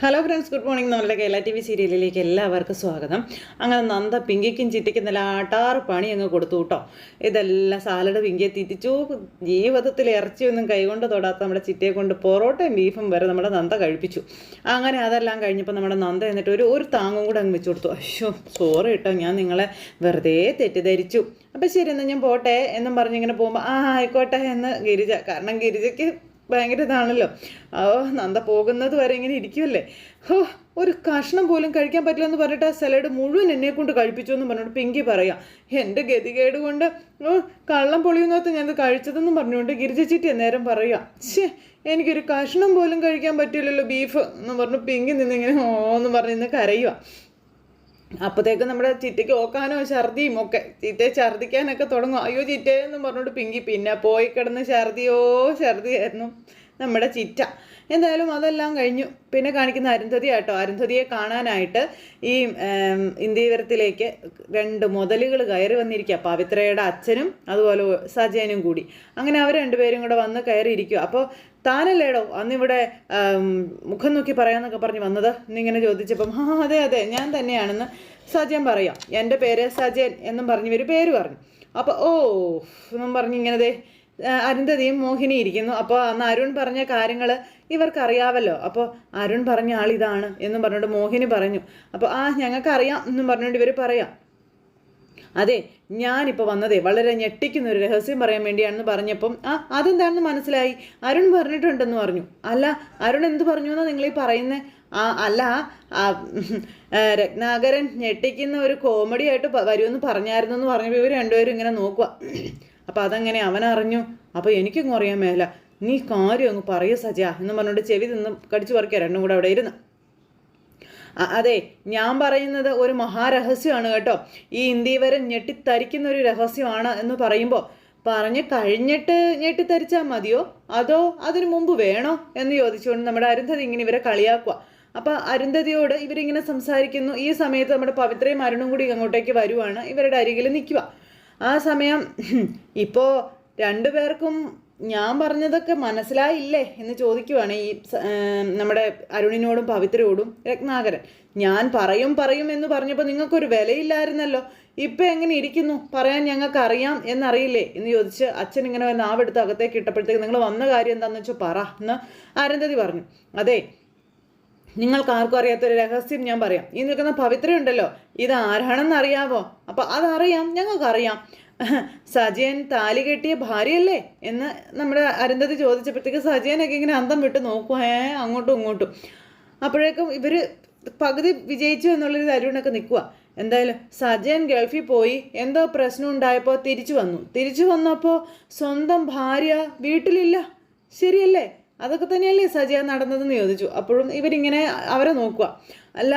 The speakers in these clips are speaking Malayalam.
ഹലോ ഫ്രണ്ട്സ് ഗുഡ് മോർണിംഗ് നമ്മളുടെ കേരള ടി വി സീരിയലിലേക്ക് എല്ലാവർക്കും സ്വാഗതം. അങ്ങനെ നന്ദ പിങ്കിക്കും ചിറ്റിക്കും നല്ല ആട്ടാറ് പണി അങ്ങ് കൊടുത്തു കേട്ടോ. ഇതെല്ലാം സാലഡ് പിങ്കിയെ തിരിച്ചു ജീവിതത്തിൽ ഇറച്ചിയൊന്നും കൈകൊണ്ട് തൊടാത്ത നമ്മുടെ ചിറ്റയെ കൊണ്ട് പൊറോട്ടയും ബീഫും വരെ നമ്മുടെ നന്ദ കഴിപ്പിച്ചു. അങ്ങനെ അതെല്ലാം കഴിഞ്ഞപ്പോൾ നമ്മുടെ നന്ദ എന്നിട്ട് ഒരു ഒരു താങ്ങും കൂടെ അങ്ങ് വെച്ചു കൊടുത്തു. അയ്യോ സോറി കേട്ടോ ഞാൻ നിങ്ങളെ വെറുതെ തെറ്റിദ്ധരിച്ചു. അപ്പം ശരി എന്നാൽ ഞാൻ പോട്ടെ എന്നും പറഞ്ഞിങ്ങനെ പോകുമ്പോൾ ആ ആയിക്കോട്ടെ എന്ന് ഗിരിജ കാരണം ഗിരിജയ്ക്ക് ഭയങ്കര ഇതാണല്ലോ. ഓ നന്ദ പോകുന്നത് വരെ ഇങ്ങനെ ഇരിക്കുമല്ലേ ഹോ ഒരു കഷ്ണം പോലും കഴിക്കാൻ പറ്റില്ല എന്ന് പറഞ്ഞിട്ട് ആ സലഡ് മുഴുവൻ എന്നെ കൊണ്ട് കഴിപ്പിച്ചു എന്ന് പറഞ്ഞിട്ട് പിങ്കി പറയാം. എന്റെ ഗതികേട് കൊണ്ട് കള്ളം പൊളിയുന്നകത്ത് ഞാൻ കഴിച്ചതെന്നും പറഞ്ഞുകൊണ്ട് ഗിരിജച്ചിറ്റി നേരം പറയാം ഛേ എനിക്കൊരു കഷ്ണം പോലും കഴിക്കാൻ പറ്റില്ലല്ലോ ബീഫ് എന്ന് പറഞ്ഞു പിങ്കി നിന്നിങ്ങനെ ഓ എന്ന് പറഞ്ഞ് ഇന്ന് കരയുക അപ്പോഴത്തേക്ക് നമ്മുടെ ചിറ്റയ്ക്ക് ഓക്കാനോ ഛർദിയും ഒക്കെ. ചിറ്റയെ ഛർദിക്കാനൊക്കെ തുടങ്ങും. അയ്യോ ചിറ്റയെന്നും പറഞ്ഞോണ്ട് പിങ്കി. പിന്നെ പോയി കിടന്ന് ഛർദിയോ ഛർദിയായിരുന്നു നമ്മുടെ ചിറ്റ. എന്തായാലും അതെല്ലാം കഴിഞ്ഞു. പിന്നെ കാണിക്കുന്ന അരുന്ധതി ആട്ടോ. അരുന്ധതിയെ കാണാനായിട്ട് ഈ ഇന്ത്യവരത്തിലേക്ക് രണ്ട് മുതലുകൾ കയറി വന്നിരിക്കുക പവിത്രയുടെ അച്ഛനും അതുപോലെ സജയനും കൂടി. അങ്ങനെ അവർ രണ്ടുപേരും കൂടെ വന്ന് കയറിയിരിക്കുക അപ്പോൾ താനല്ലേടോ അന്നിവിടെ മുഖം നോക്കി പറയാമെന്നൊക്കെ പറഞ്ഞ് വന്നത്? എന്നിങ്ങനെ ചോദിച്ചപ്പം ആ അതെ അതെ ഞാൻ തന്നെയാണെന്ന് സജയൻ പറയാം. എന്റെ പേര് സജയൻ എന്നും പറഞ്ഞ് ഇവർ പേര് പറഞ്ഞു. അപ്പോൾ ഓ എന്നും പറഞ്ഞ് ഇങ്ങനെ അരുന്ധതിയും മോഹിനി ഇരിക്കുന്നു. അപ്പോൾ അന്ന് അരുൺ പറഞ്ഞ കാര്യങ്ങൾ ഇവർക്കറിയാവല്ലോ. അപ്പോൾ അരുൺ പറഞ്ഞ ആളിതാണ് എന്നും പറഞ്ഞുകൊണ്ട് മോഹിനി പറഞ്ഞു. അപ്പോൾ ആ ഞങ്ങൾക്കറിയാം എന്നും പറഞ്ഞുകൊണ്ട് ഇവർ പറയാം. അതെ ഞാനിപ്പോൾ വന്നതേ വളരെ ഞെട്ടിക്കുന്ന ഒരു രഹസ്യം പറയാൻ വേണ്ടിയാണെന്ന് പറഞ്ഞപ്പം ആ അതെന്താണെന്ന് മനസ്സിലായി. അരുൺ പറഞ്ഞിട്ടുണ്ടെന്ന് പറഞ്ഞു. അല്ല അരുൺ എന്ത് പറഞ്ഞു എന്നാ നിങ്ങളീ പറയുന്നത് ആ അല്ല രത്നാകരൻ ഞെട്ടിക്കുന്ന ഒരു കോമഡി ആയിട്ട് വരുമെന്ന് പറഞ്ഞായിരുന്നു എന്ന് പറഞ്ഞപ്പോൾ ഇവർ രണ്ടുപേരും ഇങ്ങനെ നോക്കുക അപ്പം അതങ്ങനെ അവൻ അറിഞ്ഞു. അപ്പോൾ എനിക്കും അറിയാൻ മേല. നീ കാര്യം അങ്ങ് പറയൂ സജ എന്ന് പറഞ്ഞുകൊണ്ട് ചെവി നിന്ന് കടിച്ചു പറിക്കുക രണ്ടും കൂടെ അവിടെ ഇരുന്ന്. അതെ ഞാൻ പറയുന്നത് ഒരു മഹാരഹസ്യമാണ് കേട്ടോ. ഈ ഇന്ത്യവരൻ ഞെട്ടിത്തരിക്കുന്ന ഒരു രഹസ്യമാണ് എന്ന് പറയുമ്പോൾ പറഞ്ഞ് കഴിഞ്ഞിട്ട് ഞെട്ടിത്തരിച്ചാൽ മതിയോ? അതോ അതിനു മുമ്പ് വേണോ എന്ന് ചോദിച്ചുകൊണ്ട് നമ്മുടെ അരുന്ധതി ഇങ്ങനെ ഇവരെ കളിയാക്കുക അപ്പൊ അരുന്ധതിയോട് ഇവരിങ്ങനെ സംസാരിക്കുന്നു. ഈ സമയത്ത് നമ്മുടെ പവിത്രയും അരുണും കൂടി അങ്ങോട്ടേക്ക് വരുവാണ്. ഇവരുടെ അരികിൽ നിൽക്കുക ആ സമയം ഇപ്പോൾ രണ്ടുപേർക്കും ഞാൻ പറഞ്ഞതൊക്കെ മനസ്സിലായില്ലേ എന്ന് ചോദിക്കുവാണ് ഈ നമ്മുടെ അരുണിനോടും പവിത്രയോടും രത്നാകരൻ. ഞാൻ പറയും പറയും എന്ന് പറഞ്ഞപ്പോൾ നിങ്ങൾക്കൊരു വിലയില്ലായിരുന്നല്ലോ. ഇപ്പം എങ്ങനെ ഇരിക്കുന്നു? പറയാൻ ഞങ്ങൾക്ക് അറിയാം എന്നറിയില്ലേ? എന്ന് ചോദിച്ച് അച്ഛൻ ഇങ്ങനെ നാവെടുത്ത് അകത്തേക്ക് ഇട്ടപ്പോഴത്തേക്ക് നിങ്ങൾ വന്ന കാര്യം എന്താണെന്ന് വെച്ചാൽ പറ എന്ന് അരന്തതി പറഞ്ഞു. അതെ നിങ്ങൾക്ക് ആർക്കും അറിയാത്തൊരു രഹസ്യം ഞാൻ പറയാം. ഈ നിൽക്കുന്ന പവിത്രയുണ്ടല്ലോ. ഇത് ആരാണെന്ന് അറിയാവോ? അപ്പൊ അതറിയാം ഞങ്ങൾക്കറിയാം. സജയൻ താലി കെട്ടിയ ഭാര്യയല്ലേ എന്ന് നമ്മുടെ അരുന്ധതി ചോദിച്ചപ്പോഴത്തേക്ക് സജയനൊക്കെ ഇങ്ങനെ അന്തം വിട്ട് നോക്കുക ഏ അങ്ങോട്ടും ഇങ്ങോട്ടും. അപ്പോഴേക്കും ഇവർ പകുതി വിജയിച്ചു എന്നുള്ളൊരു അരുണൊക്കെ നിൽക്കുക എന്തായാലും സജയൻ ഗൾഫിൽ പോയി എന്തോ പ്രശ്നം ഉണ്ടായപ്പോൾ തിരിച്ചു വന്നു. തിരിച്ചു വന്നപ്പോൾ സ്വന്തം ഭാര്യ വീട്ടിലില്ല. ശരിയല്ലേ? അതൊക്കെ തന്നെയല്ലേ സജയ നടന്നതെന്ന് ചോദിച്ചു. അപ്പോഴും ഇവരിങ്ങനെ അവരെ നോക്കുക അല്ല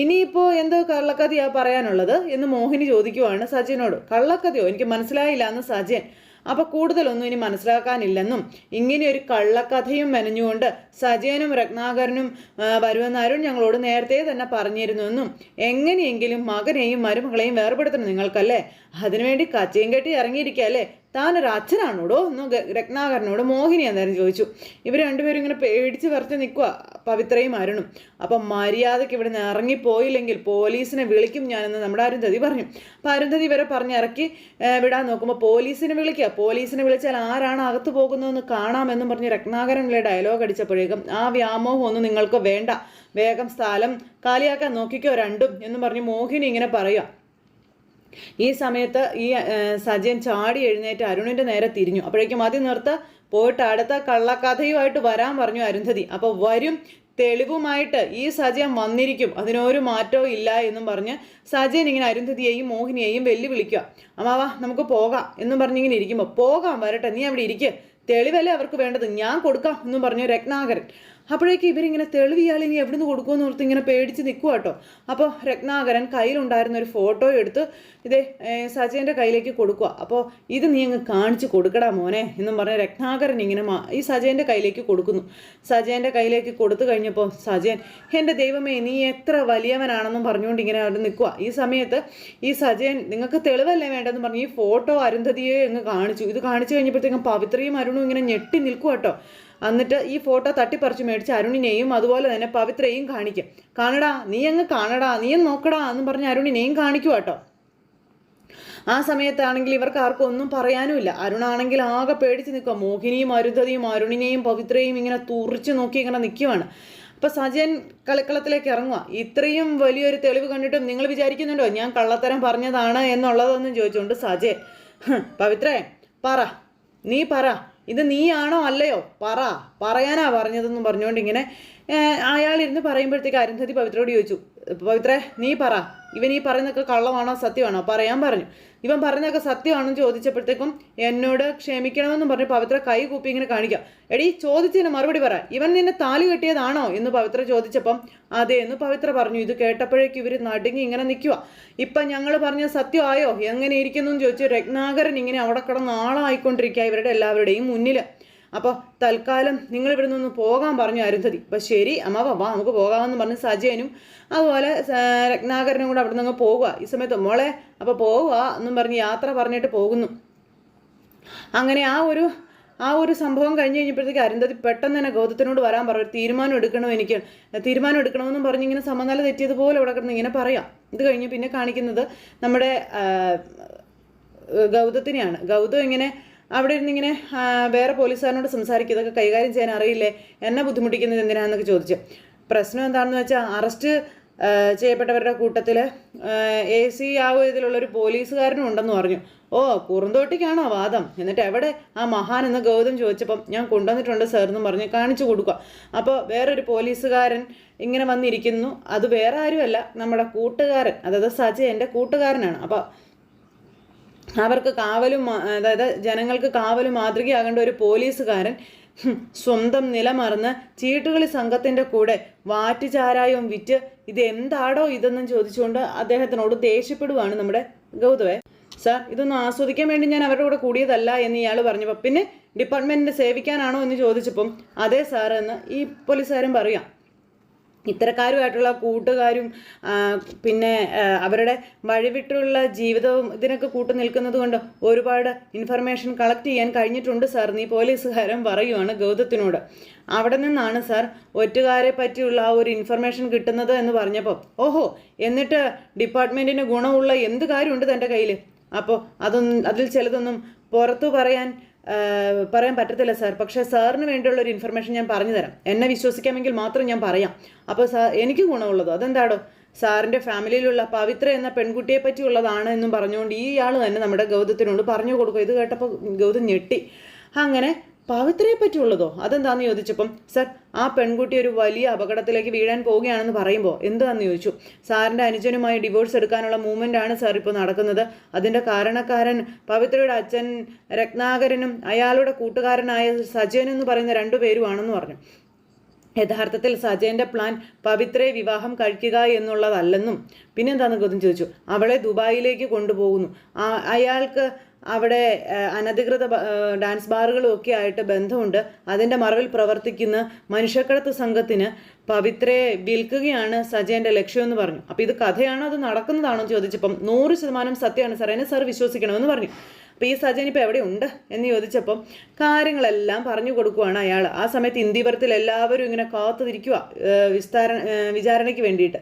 ഇനിയിപ്പോൾ എന്തോ കള്ളക്കഥയാ പറയാനുള്ളത് എന്ന് മോഹിനി ചോദിക്കുവാണ് സജയനോട് കള്ളക്കഥയോ? എനിക്ക് മനസ്സിലായില്ല എന്ന് സജയൻ അപ്പോൾ കൂടുതലൊന്നും ഇനി മനസ്സിലാക്കാനില്ലെന്നും ഇങ്ങനെ ഒരു കള്ളക്കഥയും മെനഞ്ഞുകൊണ്ട് സജയനും രത്നാകരനും അരുൺ ഞങ്ങളോട് നേരത്തെ തന്നെ പറഞ്ഞിരുന്നുവെന്നും എങ്ങനെയെങ്കിലും മകനെയും മരുമകളെയും വേർപെടുത്തണം നിങ്ങൾക്കല്ലേ? അതിനുവേണ്ടി കച്ചയും കെട്ടി ഇറങ്ങിയിരിക്കല്ലേ? താനൊരു അച്ഛനാണോടോ എന്ന് രത്നാകരനോട്? മോഹിനി അന്നേരം ചോദിച്ചു. ഇവർ രണ്ടുപേരും ഇങ്ങനെ പേടിച്ച് വരച്ച് നിൽക്കുക പവിത്രയും അരുണും. അപ്പം മര്യാദയ്ക്ക് ഇവിടെ നിന്ന് ഇറങ്ങിപ്പോയില്ലെങ്കിൽ പോലീസിനെ വിളിക്കും ഞാനെന്ന് നമ്മുടെ അരുന്ധതി പറഞ്ഞു. അപ്പം അരുന്ധതി ഇവരെ പറഞ്ഞിറക്കി ഇറക്കി വിടാൻ നോക്കുമ്പോൾ പോലീസിനെ വിളിക്കുക. പോലീസിനെ വിളിച്ചാൽ ആരാണ് അകത്ത് പോകുന്നതെന്ന് കാണാമെന്നും പറഞ്ഞ് രത്നാകരനിലെ ഡയലോഗ് അടിച്ചപ്പോഴേക്കും ആ വ്യാമോഹം ഒന്നും നിങ്ങൾക്ക് വേണ്ട. വേഗം സ്ഥലം കാലിയാക്കാൻ നോക്കിക്കോ രണ്ടും എന്നും പറഞ്ഞ് മോഹിനി ഇങ്ങനെ പറയുക ഈ സമയത്ത് ഈ സജയൻ ചാടി എഴുന്നേറ്റ് അരുണിന്റെ നേരെ തിരിഞ്ഞു. അപ്പോഴേക്കും മതി നിർത്ത പോയിട്ട് അടുത്ത കള്ളക്കഥയുമായിട്ട് വരാൻ പറഞ്ഞു അരുന്ധതി. അപ്പോൾ വരും തെളിവുമായിട്ട് ഈ സജയൻ വന്നിരിക്കും. അതിനൊരു മാറ്റവും ഇല്ല എന്നും പറഞ്ഞ് സജയൻ ഇങ്ങനെ അരുന്ധതിയെയും മോഹിനിയെയും വെല്ലുവിളിക്കുക. അമ്മാവാ നമുക്ക് പോകാം എന്നും പറഞ്ഞിങ്ങനെ ഇരിക്കുമ്പോൾ പോകാം വരട്ടെ നീ അവിടെ ഇരിക്കുക തെളിവല്ലേ അവർക്ക് വേണ്ടത്? ഞാൻ കൊടുക്കാം എന്നും പറഞ്ഞു രത്നാകരൻ. അപ്പോഴേക്ക് ഇവരിങ്ങനെ തെളിവിയാൽ ഇനി എവിടുന്ന് കൊടുക്കുമെന്ന് ഓർത്ത് ഇങ്ങനെ പേടിച്ച് നിൽക്കുക കേട്ടോ. അപ്പോൾ രത്നാകരൻ കയ്യിലുണ്ടായിരുന്ന ഒരു ഫോട്ടോ എടുത്ത് ഇതേ സജയന്റെ കയ്യിലേക്ക് കൊടുക്കുക അപ്പോൾ ഇത് നീ അങ്ങ് കാണിച്ച് കൊടുക്കടാ മോനെ എന്നും പറഞ്ഞ് രത്നാകരൻ ഇങ്ങനെ ഈ സജയന്റെ കയ്യിലേക്ക് കൊടുക്കുന്നു. സജയന്റെ കയ്യിലേക്ക് കൊടുത്തു കഴിഞ്ഞപ്പോൾ സജയൻ എന്റെ ദൈവമേ നീ എത്ര വലിയവനാണെന്നും പറഞ്ഞുകൊണ്ട് ഇങ്ങനെ അവിടെ നിൽക്കുക ഈ സമയത്ത് ഈ സജയൻ നിങ്ങൾക്ക് തെളിവല്ലേ വേണ്ടതെന്ന് പറഞ്ഞ് ഈ ഫോട്ടോ അരുന്ധതിയെ അങ്ങ് കാണിച്ചു. ഇത് കാണിച്ചു കഴിഞ്ഞപ്പോഴത്തേക്കും പവിത്രയും അരുണും ഇങ്ങനെ ഞെട്ടി നിൽക്കുക കേട്ടോ. എന്നിട്ട് ഈ ഫോട്ടോ തട്ടിപ്പറിച്ച് മേടിച്ച് അരുണിനെയും അതുപോലെ തന്നെ പവിത്രയെയും കാണിക്കും. കാണടാ നീ അങ്ങ് കാണടാ നീ അങ്ങ് നോക്കടാ എന്ന് പറഞ്ഞ് അരുണിനെയും കാണിക്കും കേട്ടോ. ആ സമയത്താണെങ്കിൽ ഇവർക്ക് ആർക്കും ഒന്നും പറയാനുമില്ല അരുണാണെങ്കിൽ ആകെ പേടിച്ച് നിൽക്കുക മോഹിനിയും അരുന്ധതിയും അരുണിനെയും പവിത്രയും ഇങ്ങനെ തുറിച്ച് നോക്കി ഇങ്ങനെ നിൽക്കുവാണ്. അപ്പോൾ സജയൻ കളിക്കളത്തിലേക്ക് ഇറങ്ങുക ഇത്രയും വലിയൊരു തെളിവ് കണ്ടിട്ടും നിങ്ങൾ വിചാരിക്കുന്നുണ്ടോ? ഞാൻ കള്ളത്തരം പറഞ്ഞതാണ് എന്നുള്ളതൊന്നും ചോദിച്ചുകൊണ്ട് സജയൻ പവിത്രേ പറ. നീ പറ. ഇത് നീയാണോ അല്ലയോ? പറ. പറയാനാ പറഞ്ഞതെന്നും പറഞ്ഞുകൊണ്ട് ഇങ്ങനെ അയാൾ ഇരുന്ന് പറയുമ്പോഴത്തേക്ക് അരുന്ധതി പവിത്രയോട് ചോദിച്ചു പവിത്രേ നീ പറ. ഇവൻ ഈ പറയുന്നൊക്കെ കള്ളമാണോ സത്യമാണോ? പറയാൻ പറഞ്ഞു. ഇവൻ പറഞ്ഞൊക്കെ സത്യമാണെന്ന് ചോദിച്ചപ്പോഴത്തേക്കും എന്നോട് ക്ഷമിക്കണമെന്നും പറഞ്ഞ് പവിത്ര കൈ കൂപ്പി ഇങ്ങനെ കാണിക്കാം. എടി ചോദിച്ചതിന് മറുപടി പറ. ഇവൻ നിന്നെ താലി കെട്ടിയതാണോ എന്ന് പവിത്ര ചോദിച്ചപ്പം അതെ എന്ന് പവിത്ര പറഞ്ഞു. ഇത് കേട്ടപ്പോഴേക്കും ഇവർ നടുങ്ങി ഇങ്ങനെ നിൽക്കുക ഇപ്പം ഞങ്ങൾ പറഞ്ഞ സത്യമായോ? എങ്ങനെ ഇരിക്കുന്നു എന്ന് ചോദിച്ചു രത്നാകരൻ ഇങ്ങനെ അവിടെ കിടന്ന് ആളായിക്കൊണ്ടിരിക്കുക ഇവരുടെ എല്ലാവരുടെയും മുന്നിൽ അപ്പോൾ തൽക്കാലം നിങ്ങൾ ഇവിടെ നിന്ന് പോകാൻ പറഞ്ഞു അരുന്ധതി. അപ്പോൾ ശരി അമ്മ വാ നമുക്ക് പോകാമെന്ന് പറഞ്ഞ് സജയനും അതുപോലെ രത്നാകരനും കൂടെ അവിടെ നിന്ന് പോകുക ഈ സമയത്ത് മോളെ അപ്പോൾ പോവുക എന്നും പറഞ്ഞ് യാത്ര പറഞ്ഞിട്ട് പോകുന്നു. അങ്ങനെ ആ ഒരു ആ ഒരു സംഭവം കഴിഞ്ഞ് കഴിഞ്ഞപ്പോഴത്തേക്ക് അരുന്ധതി പെട്ടെന്ന് തന്നെ ഗൗതത്തിനോട് വരാൻ പറഞ്ഞു. തീരുമാനം എടുക്കണം എനിക്ക്? തീരുമാനം എടുക്കണമെന്നും പറഞ്ഞ് ഇങ്ങനെ സമനില തെറ്റിയതുപോലെ ഇവിടെ കിടന്ന് ഇങ്ങനെ പറയാം. ഇത് കഴിഞ്ഞ് പിന്നെ കാണിക്കുന്നത് നമ്മുടെ ഗൗതത്തിനെയാണ്. ഗൗതം ഇങ്ങനെ അവിടെ ഇരുന്ന് ഇങ്ങനെ വേറെ പോലീസുകാരനോട് സംസാരിക്കുക ഇതൊക്കെ കൈകാര്യം ചെയ്യാൻ അറിയില്ലേ? എന്നെ ബുദ്ധിമുട്ടിക്കുന്നത് എന്തിനാണെന്നൊക്കെ ചോദിച്ചു. പ്രശ്നം എന്താണെന്ന് വെച്ചാൽ അറസ്റ്റ് ചെയ്യപ്പെട്ടവരുടെ കൂട്ടത്തിൽ എ സി ആ ഇതിലുള്ളൊരു പോലീസുകാരനും ഉണ്ടെന്ന് പറഞ്ഞു. ഓ കുറുന്തോട്ടിക്കാണോ വാദം? എന്നിട്ട് എവിടെ ആ മഹാൻ എന്ന് ഗൗതം ചോദിച്ചപ്പം ഞാൻ കൊണ്ടുവന്നിട്ടുണ്ട് സാർ എന്ന് പറഞ്ഞ് കാണിച്ചു കൊടുക്കുക. അപ്പോൾ വേറൊരു പോലീസുകാരൻ ഇങ്ങനെ വന്നിരിക്കുന്നു. അത് വേറെ ആരുമല്ല നമ്മുടെ കൂട്ടുകാരൻ അതായത് സജയ് എന്റെ കൂട്ടുകാരനാണ്. അപ്പോൾ അവർക്ക് കാവലും അതായത് ജനങ്ങൾക്ക് കാവലും മാതൃകയാകേണ്ട ഒരു പോലീസുകാരൻ സ്വന്തം നിലമറന്ന് ചീട്ടുകളി സംഘത്തിന്റെ കൂടെ വാറ്റുചാരായവും വിറ്റ് ഇത് എന്താടോ ഇതെന്നും ചോദിച്ചുകൊണ്ട് അദ്ദേഹത്തിനോട് ദേഷ്യപ്പെടുവാണ് നമ്മുടെ ഗൗതവേ സാർ ഇതൊന്നും ആസ്വദിക്കാൻ വേണ്ടി ഞാൻ അവരുടെ കൂടെ കൂടിയതല്ല എന്ന് ഇയാൾ പറഞ്ഞപ്പോൾ പിന്നെ ഡിപ്പാർട്ട്മെന്റിനെ സേവിക്കാനാണോ എന്ന് ചോദിച്ചപ്പം അതെ സാർ എന്ന് ഈ പോലീസുകാരൻ പറയാം. ഇത്തരക്കാരുമായിട്ടുള്ള കൂട്ടുകാരും പിന്നെ അവരുടെ വഴിവിട്ടുള്ള ജീവിതവും ഇതിനൊക്കെ കൂട്ടു നിൽക്കുന്നത് കൊണ്ട് ഒരുപാട് ഇൻഫർമേഷൻ കളക്ട് ചെയ്യാൻ കഴിഞ്ഞിട്ടുണ്ട് സാർ. നീ പോലീസുകാരൻ പറയുവാണ് ഗൗതത്തിനോട്. അവിടെ നിന്നാണ് സാർ ഒറ്റുകാരെ പറ്റിയുള്ള ആ ഒരു ഇൻഫർമേഷൻ കിട്ടുന്നത് എന്ന് പറഞ്ഞപ്പോൾ ഓഹോ എന്നിട്ട് ഡിപ്പാർട്ട്മെന്റിന് ഗുണമുള്ള എന്ത് കാര്യമുണ്ട് തന്റെ കയ്യിൽ അപ്പോൾ അതൊന്നും അതിൽ ചിലതൊന്നും പുറത്തു പറയാൻ പറയാൻ പറ്റത്തില്ല സാർ പക്ഷേ സാറിന് വേണ്ടിയുള്ള ഒരു ഇൻഫർമേഷൻ ഞാൻ പറഞ്ഞു തരാം എന്നെ വിശ്വസിക്കാമെങ്കിൽ മാത്രം ഞാൻ പറയാം. അപ്പോൾ സാർ എനിക്ക് ഗുണമുള്ളതോ. അതെന്താടോ? സാറിന്റെ ഫാമിലിയിലുള്ള പവിത്ര എന്ന പെൺകുട്ടിയെ പറ്റിയുള്ളതാണ് എന്നും പറഞ്ഞുകൊണ്ട് ഈ ആൾ തന്നെ നമ്മുടെ ഗൗതത്തിനോട് പറഞ്ഞു കൊടുക്കും. ഇത് കേട്ടപ്പോൾ ഗൗതം ഞെട്ടി. അങ്ങനെ പവിത്രയെ പറ്റിയുള്ളതോ? അതെന്താന്ന് ചോദിച്ചപ്പം സർ ആ പെൺകുട്ടി ഒരു വലിയ അപകടത്തിലേക്ക് വീഴാൻ പോവുകയാണെന്ന് പറയുമ്പോൾ എന്താണെന്ന് ചോദിച്ചു. സാറിന്റെ അനുജനുമായി ഡിവോഴ്സ് എടുക്കാനുള്ള മൂവ്മെന്റ് ആണ് സാർ ഇപ്പോൾ നടക്കുന്നത്. അതിന്റെ കാരണക്കാരൻ പവിത്രയുടെ അച്ഛൻ രത്നാകരനും അയാളുടെ കൂട്ടുകാരനായ സജയൻ എന്ന് പറയുന്ന രണ്ടു പേരുമാണെന്ന് പറഞ്ഞു. യഥാർത്ഥത്തിൽ സജയന്റെ പ്ലാൻ പവിത്രയെ വിവാഹം കഴിക്കുക എന്നുള്ളതല്ലെന്നും പിന്നെന്താന്ന് ഗൗതം ചോദിച്ചു? അവളെ ദുബായിലേക്ക് കൊണ്ടുപോകുന്നു. അയാൾക്ക് അവിടെ അനധികൃത ഡാൻസ് ബാറുകളും ഒക്കെ ആയിട്ട് ബന്ധമുണ്ട്. അതിന്റെ മറവിൽ പ്രവർത്തിക്കുന്ന മനുഷ്യക്കടത്ത് സംഘത്തിന് പവിത്രയെ വിൽക്കുകയാണ് സജയന്റെ ലക്ഷ്യമെന്ന് പറഞ്ഞു. അപ്പോൾ ഇത് കഥയാണോ അത് നടക്കുന്നതാണോ ചോദിച്ചപ്പം നൂറ് ശതമാനം സത്യമാണ് സാർ എന്നെ സാർ വിശ്വസിക്കണമെന്ന് പറഞ്ഞു. അപ്പോൾ ഈ സജൻ ഇപ്പോൾ എവിടെ ഉണ്ട് എന്ന് ചോദിച്ചപ്പം കാര്യങ്ങളെല്ലാം പറഞ്ഞു കൊടുക്കുവാണ് അയാൾ ആ സമയത്ത് ഇന്ത്യപുരത്തിൽ എല്ലാവരും ഇങ്ങനെ കാത്തുതിരിക്കുക വിസ്താര വിചാരണയ്ക്ക് വേണ്ടിയിട്ട്.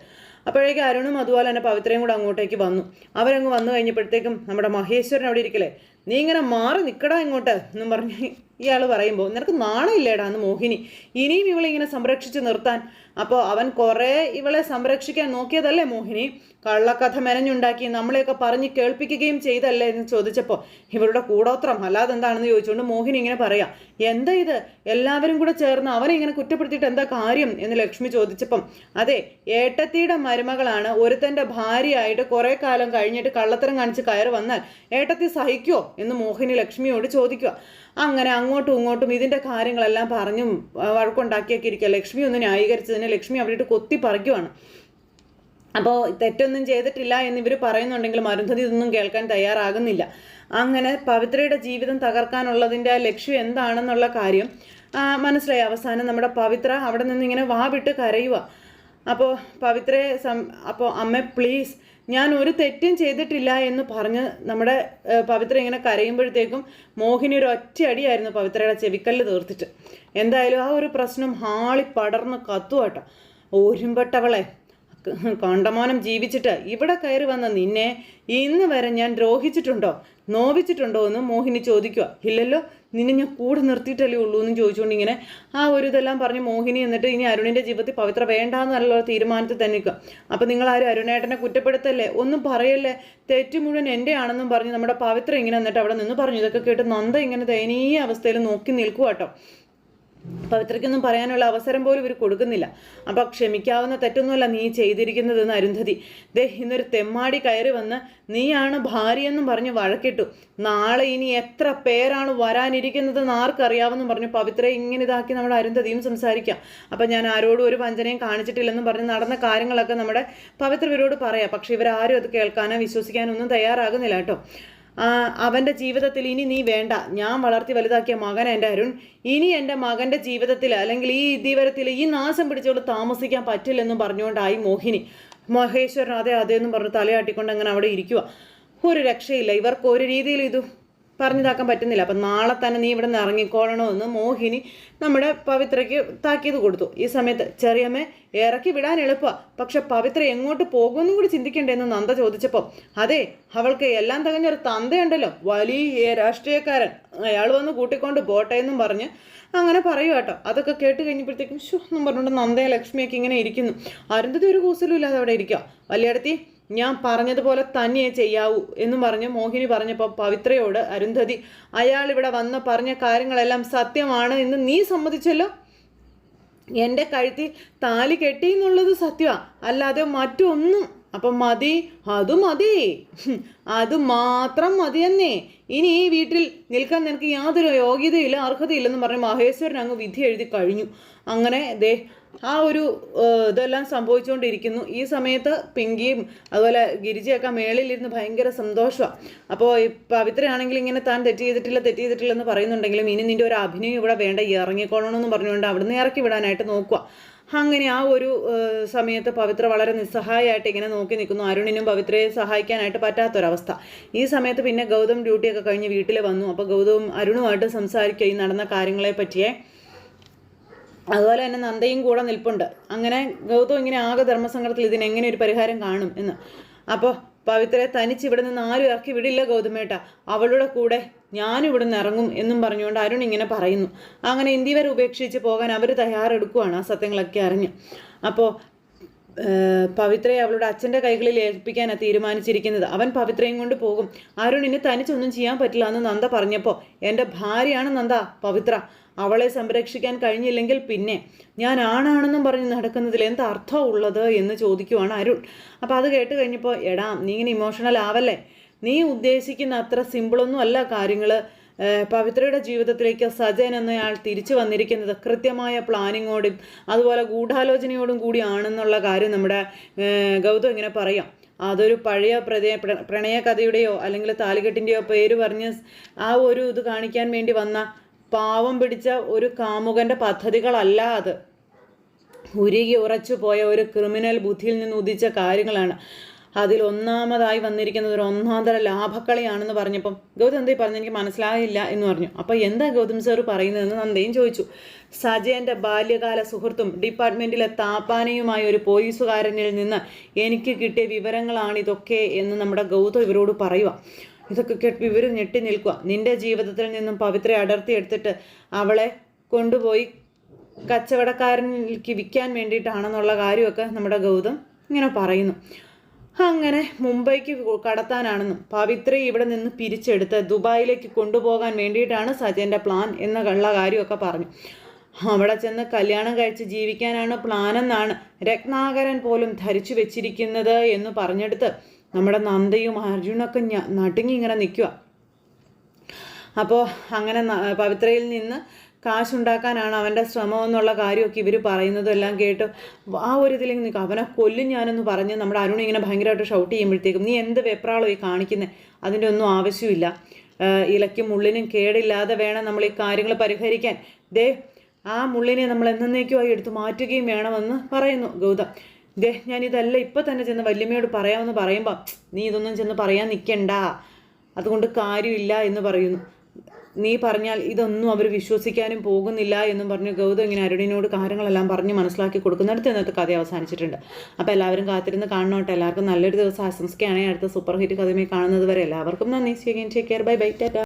അപ്പോഴേക്കും അരുണും അതുപോലെ തന്നെ പവിത്രയും കൂടെ അങ്ങോട്ടേക്ക് വന്നു. അവരങ്ങ് വന്നു കഴിഞ്ഞപ്പോഴത്തേക്കും നമ്മുടെ മഹേശ്വരൻ അവിടെ ഇരിക്കലേ നീ ഇങ്ങനെ മാറി നിൽക്കടാ ഇങ്ങോട്ട് എന്നും പറഞ്ഞ് ഇയാൾ പറയുമ്പോൾ നിനക്ക് നാണമില്ലേടാ എന്ന് മോഹിനി. ഇനിയും ഇവളെ ഇങ്ങനെ സംരക്ഷിച്ച് നിർത്താൻ. അപ്പോൾ അവൻ കുറേ ഇവളെ സംരക്ഷിക്കാൻ നോക്കിയതല്ലേ മോഹിനി? കള്ളക്കഥ മെനഞ്ഞുണ്ടാക്കി നമ്മളെയൊക്കെ പറഞ്ഞ് കേൾപ്പിക്കുകയും ചെയ്തല്ലേ എന്ന് ചോദിച്ചപ്പോൾ ഇവരുടെ കൂടോത്രം അല്ലാതെ എന്താണെന്ന് ചോദിച്ചുകൊണ്ട് മോഹിനി ഇങ്ങനെ പറയാം. എന്താ ഇത്? എല്ലാവരും കൂടെ ചേർന്ന് അവനെ ഇങ്ങനെ കുറ്റപ്പെടുത്തിയിട്ട് എന്താ കാര്യം? എന്ന് ലക്ഷ്മി ചോദിച്ചപ്പം അതെ ഏട്ടത്തിയുടെ മരുമകളാണ്. ഒരുത്തന്റെ ഭാര്യയായിട്ട് കുറേ കാലം കഴിഞ്ഞിട്ട് കള്ളത്തരം കാണിച്ച് കയറി വന്നാൽ ഏട്ടത്തി സഹിക്കുമോ എന്ന് മോഹിനി ലക്ഷ്മിയോട് ചോദിക്കുക അങ്ങനെ അങ്ങോട്ടും ഇങ്ങോട്ടും ഇതിന്റെ കാര്യങ്ങളെല്ലാം പറഞ്ഞും വഴക്കുണ്ടാക്കിയൊക്കെ ഇരിക്കുക. ലക്ഷ്മി ഒന്ന് ന്യായീകരിച്ചതിന് ലക്ഷ്മി അവരിട്ട് കൊത്തി പറിക്കുവാണ്. അപ്പോൾ തെറ്റൊന്നും ചെയ്തിട്ടില്ല എന്ന് ഇവർ പറയുന്നുണ്ടെങ്കിൽ അരുന്ധതി ഇതൊന്നും കേൾക്കാൻ തയ്യാറാകുന്നില്ല. അങ്ങനെ പവിത്രയുടെ ജീവിതം തകർക്കാനുള്ളതിന്റെ ലക്ഷ്യം എന്താണെന്നുള്ള കാര്യം മനസ്സിലായി. അവസാനം നമ്മുടെ പവിത്ര അവിടെ നിന്ന് ഇങ്ങനെ വാ വിട്ട് കരയുക അപ്പോൾ പവിത്രയെ സം അപ്പോൾ അമ്മ പ്ലീസ് ഞാൻ ഒരു തെറ്റും ചെയ്തിട്ടില്ല എന്ന് പറഞ്ഞ് നമ്മുടെ പവിത്ര ഇങ്ങനെ കരയുമ്പോഴത്തേക്കും മോഹിനി ഒരു ഒറ്റയടിയായിരുന്നു പവിത്രയുടെ ചെവിക്കല്ല് തീർത്തിട്ട്. എന്തായാലും ആ ഒരു പ്രശ്നം ഹാളി പടർന്ന് കത്തുവാട്ടോ ഒരുമ്പട്ടവളെ കണ്ടമാനം ജീവിച്ചിട്ട് ഇവിടെ കയറി വന്ന നിന്നെ ഇന്ന് വരെ ഞാൻ ദ്രോഹിച്ചിട്ടുണ്ടോ നോവിച്ചിട്ടുണ്ടോ എന്ന് മോഹിനി ചോദിക്കുക ഇല്ലല്ലോ നിന്നെ ഞാൻ കൂടെ നിർത്തിയിട്ടല്ലേ ഉള്ളൂ എന്ന് ചോദിച്ചുകൊണ്ട് ഇങ്ങനെ ആ ഒരു ഇതെല്ലാം പറഞ്ഞ് മോഹിനി എന്നിട്ട് ഇനി അരുണിന്റെ ജീവിതത്തിൽ പവിത്ര വേണ്ട എന്നുള്ള തീരുമാനത്തിൽ തന്നെ നിൽക്കുക. അപ്പം നിങ്ങൾ ആരും അരുണേട്ടനെ കുറ്റപ്പെടുത്തല്ലേ? ഒന്നും പറയല്ലേ? തെറ്റ് മുഴുവൻ എന്റെ ആണെന്നും പറഞ്ഞ് നമ്മുടെ പവിത്ര ഇങ്ങനെ എന്നിട്ട് അവിടെ നിന്ന് പറഞ്ഞു. ഇതൊക്കെ കേട്ട് നന്ദ ഇങ്ങനെ ദയനീയ അവസ്ഥയിൽ നോക്കി നിൽക്കുക കേട്ടോ പവിത്രയ്ക്കൊന്നും പറയാനുള്ള അവസരം പോലും ഇവർ കൊടുക്കുന്നില്ല. അപ്പം ക്ഷമിക്കാവുന്ന തെറ്റൊന്നുമല്ല നീ ചെയ്തിരിക്കുന്നതെന്ന് അരുന്ധതി. ദേ ഇന്നൊരു തെമ്മാടി കയറി വന്ന് നീയാണ് ഭാര്യയെന്നും പറഞ്ഞ് വഴക്കിട്ടു. നാളെ ഇനി എത്ര പേരാണ് വരാനിരിക്കുന്നതെന്ന് ആർക്കറിയാവെന്നും പറഞ്ഞു പവിത്ര ഇങ്ങനെ ഇതാക്കി നമ്മുടെ അരുന്ധതിയും സംസാരിക്കാം. അപ്പം ഞാൻ ആരോടും ഒരു വഞ്ചനയും കാണിച്ചിട്ടില്ലെന്നും പറഞ്ഞ് നടന്ന കാര്യങ്ങളൊക്കെ നമ്മുടെ പവിത്രവരോട് പറയാം. പക്ഷെ ഇവരാരും അത് കേൾക്കാനോ വിശ്വസിക്കാനോ ഒന്നും തയ്യാറാകുന്നില്ല കേട്ടോ. അവന്റെ ജീവിതത്തിൽ ഇനി നീ വേണ്ട. ഞാൻ വളർത്തി വലുതാക്കിയ മകൻ എന്റെ അരുൺ. ഇനി എന്റെ മകന്റെ ജീവിതത്തിൽ അല്ലെങ്കിൽ ഈ ഇതിവരത്തിൽ ഈ നാശം പിടിച്ചുകൊണ്ട് താമസിക്കാൻ പറ്റില്ലെന്നും പറഞ്ഞുകൊണ്ടായി മോഹിനി. മഹേശ്വരൻ അതെ അതെ എന്നും പറഞ്ഞ് തലയാട്ടിക്കൊണ്ട് അങ്ങനെ അവിടെ ഇരിക്കുക ഒരു രക്ഷയില്ല. ഇവർക്ക് ഒരു രീതിയിൽ ഇത് പറഞ്ഞിതാക്കാൻ പറ്റുന്നില്ല. അപ്പം നാളെ തന്നെ നീ ഇവിടെ നിന്ന് ഇറങ്ങിക്കോളണമെന്ന് മോഹിനി നമ്മുടെ പവിത്രയ്ക്ക് താക്കീത് കൊടുത്തു. ഈ സമയത്ത് ചെറിയമ്മേ ഇറക്കി വിടാൻ എളുപ്പമാണ് പക്ഷെ പവിത്ര എങ്ങോട്ട് പോകുമെന്നും കൂടി ചിന്തിക്കണ്ടേന്ന് നന്ദ ചോദിച്ചപ്പോൾ അതെ അവൾക്ക് എല്ലാം തികഞ്ഞൊരു തന്തയുണ്ടല്ലോ. വലിയ രാഷ്ട്രീയക്കാരൻ. അയാൾ വന്ന് കൂട്ടിക്കൊണ്ട് പോട്ടെ എന്നും പറഞ്ഞ് അങ്ങനെ പറയൂ കേട്ടോ. അതൊക്കെ കേട്ട് കഴിഞ്ഞപ്പോഴത്തേക്കും ഷു എന്നും പറഞ്ഞുകൊണ്ട് നന്ദയ ലക്ഷ്മിയൊക്കെ ഇങ്ങനെ ഇരിക്കുന്നു. അരുന്ധതി ഒരു കൂസലും ഇല്ലാതെ അവിടെ ഇരിക്കുക വലിയടത്തി ഞാൻ പറഞ്ഞതുപോലെ തന്നെ ചെയ്യാവൂ എന്നും പറഞ്ഞ് മോഹിനി പറഞ്ഞപ്പോൾ പവിത്രയോട് അരുന്ധതി അയാൾ ഇവിടെ വന്ന് പറഞ്ഞ കാര്യങ്ങളെല്ലാം സത്യമാണ് എന്ന് നീ സമ്മതിച്ചല്ലോ? എന്റെ കഴുത്തിൽ താലി കെട്ടി എന്നുള്ളത് സത്യമാണ് അല്ലാതെ മറ്റൊന്നും. അപ്പം മതി. അത് മതി. അത് മാത്രം മതിയെന്നേ. ഇനി ഈ വീട്ടിൽ നിൽക്കാൻ നിനക്ക് യാതൊരു യോഗ്യതയില്ല അർഹതയില്ലെന്ന് പറഞ്ഞ് മഹേശ്വരൻ അങ്ങ് വിധി എഴുതി കഴിഞ്ഞു. അങ്ങനെ ദേ ആ ഒരു ഇതെല്ലാം സംഭവിച്ചുകൊണ്ടിരിക്കുന്നു ഈ സമയത്ത് പിങ്കിയും അതുപോലെ ഗിരിജയൊക്കെ മേളിലിരുന്ന് ഭയങ്കര സന്തോഷമാണ് അപ്പോൾ പവിത്രയാണെങ്കിൽ ഇങ്ങനെ താൻ തെറ്റ് ചെയ്തിട്ടില്ല തെറ്റ് ചെയ്തിട്ടില്ല എന്ന് പറയുന്നുണ്ടെങ്കിലും ഇനി നിന്റെ ഒരു അഭിനയം ഇവിടെ വേണ്ട ഇറങ്ങിക്കോളണമെന്ന് പറഞ്ഞുകൊണ്ട് അവിടുന്ന് ഇറക്കി വിടാനായിട്ട് നോക്കുക അങ്ങനെ ആ ഒരു സമയത്ത് പവിത്ര വളരെ നിസ്സഹായമായിട്ട് ഇങ്ങനെ നോക്കി നിൽക്കുന്നു. അരുണിനും പവിത്രയെ സഹായിക്കാനായിട്ട് പറ്റാത്തൊരവസ്ഥ. ഈ സമയത്ത് പിന്നെ ഗൗതം ഡ്യൂട്ടിയൊക്കെ കഴിഞ്ഞ് വീട്ടിൽ വന്നു. അപ്പോൾ ഗൗതവും അരുണുമായിട്ട് സംസാരിക്കുക ഈ നടന്ന കാര്യങ്ങളെ പറ്റിയേ. അതുപോലെ തന്നെ നന്ദയും കൂടെ നിൽപ്പുണ്ട്. അങ്ങനെ ഗൗതം ഇങ്ങനെ ആകെ ധർമ്മസങ്കടത്തിൽ ഇതിന് എങ്ങനെ ഒരു പരിഹാരം കാണും എന്ന്. അപ്പോൾ പവിത്രയെ തനിച്ച് ഇവിടെ നിന്ന് ആരും ഇറക്കി വിടില്ല ഗൗതമേട്ട. അവളുടെ കൂടെ ഞാനും ഇവിടെ നിന്ന് ഇറങ്ങും എന്നും പറഞ്ഞുകൊണ്ട് അരുൺ ഇങ്ങനെ പറയുന്നു. അങ്ങനെ ഇന്ത്യ വരെ ഉപേക്ഷിച്ച് പോകാൻ അവർ തയ്യാറെടുക്കുവാണ് ആ സത്യങ്ങളൊക്കെ അറിഞ്ഞ്. അപ്പോൾ പവിത്രയെ അവളുടെ അച്ഛന്റെ കൈകളിൽ ഏൽപ്പിക്കാനാണ് തീരുമാനിച്ചിരിക്കുന്നത്. അവൻ പവിത്രയും കൊണ്ട് പോകും. അരുണിന് തനിച്ചൊന്നും ചെയ്യാൻ പറ്റില്ല എന്ന് നന്ദ പറഞ്ഞപ്പോൾ എന്റെ ഭാര്യയാണ് നന്ദ പവിത്ര. അവളെ സംരക്ഷിക്കാൻ കഴിഞ്ഞില്ലെങ്കിൽ പിന്നെ ഞാൻ ആണാണെന്നും പറഞ്ഞ് നടക്കുന്നതിൽ എന്താ ഉള്ളത് എന്ന് ചോദിക്കുവാണ് അരുൺ. അപ്പോൾ അത് കേട്ട് കഴിഞ്ഞപ്പോൾ എടാ നീ ഇങ്ങനെ ഇമോഷണൽ ആവല്ലേ? നീ ഉദ്ദേശിക്കുന്ന അത്ര സിമ്പിളൊന്നും അല്ല കാര്യങ്ങൾ പവിത്രയുടെ ജീവിതത്തിലേക്ക് സജൻ എന്നയാൾ തിരിച്ചു വന്നിരിക്കുന്നത് കൃത്യമായ പ്ലാനിങ്ങോടും അതുപോലെ ഗൂഢാലോചനയോടും കൂടിയാണെന്നുള്ള കാര്യം നമ്മുടെ ഗൗതം ഇങ്ങനെ പറയാം. അതൊരു പഴയ പ്രതയ പ്രണയ കഥയുടെയോ അല്ലെങ്കിൽ താലികെട്ടിന്റെയോ പേര് പറഞ്ഞ് ആ ഒരു ഇത് കാണിക്കാൻ വേണ്ടി വന്ന പാവം പിടിച്ച ഒരു കാമുകന്റെ പദ്ധതികളല്ല അത്. ഉരുകി ഉറച്ചു പോയ ഒരു ക്രിമിനൽ ബുദ്ധിയിൽ നിന്ന് ഉദിച്ച കാര്യങ്ങളാണ്. അതിൽ ഒന്നാമതായി വന്നിരിക്കുന്നത് ഒരു ഒന്നാന്തര ലാഭക്കളിയാണെന്ന് പറഞ്ഞപ്പം ഗൗതം എന്തേ പറഞ്ഞു? എനിക്ക് മനസ്സിലായില്ല എന്ന് പറഞ്ഞു. അപ്പോൾ എന്താ ഗൗതം സാർ പറയുന്നതെന്ന് നന്ദയും ചോദിച്ചു. സജയന്റെ ബാല്യകാല സുഹൃത്തും ഡിപ്പാർട്ട്മെന്റിലെ താപ്പാനയുമായ ഒരു പോലീസുകാരനിൽ നിന്ന് എനിക്ക് കിട്ടിയ വിവരങ്ങളാണ് ഇതൊക്കെ എന്ന് നമ്മുടെ ഗൗതം ഇവരോട് പറയുക. ഇതൊക്കെ കേട്ട് ഇവർ ഞെട്ടി നിൽക്കുക. നിന്റെ ജീവിതത്തിൽ നിന്നും പവിത്രയെ അടർത്തിയെടുത്തിട്ട് അവളെ കൊണ്ടുപോയി കച്ചവടക്കാരനിലേക്ക് വിൽക്കാൻ വേണ്ടിയിട്ടാണെന്നുള്ള കാര്യമൊക്കെ നമ്മുടെ ഗൗതം ഇങ്ങനെ പറയുന്നു. അങ്ങനെ മുംബൈക്ക് കടത്താനാണെന്നും പവിത്രയെ ഇവിടെ നിന്ന് പിരിച്ചെടുത്ത് ദുബായിലേക്ക് കൊണ്ടുപോകാൻ വേണ്ടിയിട്ടാണ് സജയന്റെ പ്ലാൻ എന്നുള്ള കാര്യമൊക്കെ പറഞ്ഞു. അവിടെ ചെന്ന് കല്യാണം കഴിച്ച് ജീവിക്കാനാണ് പ്ലാനെന്നാണ് രത്നാകരൻ പോലും ധരിച്ചു വെച്ചിരിക്കുന്നത് എന്ന് പറഞ്ഞെടുത്ത് നമ്മുടെ നന്ദയും അർജുനൊക്കെ നടുങ്ങി ഇങ്ങനെ നിൽക്കുക അപ്പോൾ അങ്ങനെ പവിത്രയിൽ നിന്ന് കാശുണ്ടാക്കാനാണ് അവന്റെ ശ്രമം എന്നുള്ള കാര്യമൊക്കെ ഇവർ പറയുന്നതും എല്ലാം കേട്ട് ആ ഒരു ഇതിലേക്ക് നിൽക്കും അവനെ കൊല്ലും ഞാനെന്ന് പറഞ്ഞ് നമ്മുടെ അരുൺ ഇങ്ങനെ ഭയങ്കരമായിട്ട് ഷൗട്ട് ചെയ്യുമ്പോഴത്തേക്കും നീ എന്ത് വെപ്രാളോ ഈ കാണിക്കുന്നത് അതിന്റെ ഒന്നും ആവശ്യമില്ല. ഇലയ്ക്കും മുള്ളിനും കേടില്ലാതെ വേണം നമ്മൾ ഈ കാര്യങ്ങൾ പരിഹരിക്കാൻ. ദേ ആ മുള്ളിനെ നമ്മൾ എന്നേക്കുമായി എടുത്ത് മാറ്റുകയും വേണമെന്ന് പറയുന്നു ഗൗതം. ദേ ഞാൻ ഇതല്ല ഇപ്പം തന്നെ ചെന്ന് വല്യമ്മയോട് പറയാമെന്ന് പറയുമ്പോൾ നീ ഇതൊന്നും ചെന്ന് പറയാൻ നിൽക്കണ്ട അതുകൊണ്ട് കാര്യമില്ല എന്ന് പറയുന്നു. നീ പറഞ്ഞാൽ ഇതൊന്നും അവർ വിശ്വസിക്കാനും പോകുന്നില്ല എന്നും പറഞ്ഞ് ഗൗതം ഇങ്ങനെ അരുണിനോട് കാര്യങ്ങളെല്ലാം പറഞ്ഞ് മനസ്സിലാക്കി കൊടുക്കുന്നിടത്ത് ഇന്നത്തെ കഥ അവസാനിച്ചിട്ടുണ്ട്. അപ്പോൾ എല്ലാവരും കാത്തിരുന്ന് കാണണോട്ടെ. എല്ലാവർക്കും നല്ലൊരു ദിവസം ആശംസിക്കുകയാണെങ്കിൽ അടുത്ത സൂപ്പർ ഹിറ്റ് കഥയുമായി കാണുന്നത് വരെ എല്ലാവർക്കും നന്ദി. Care bye bye Tata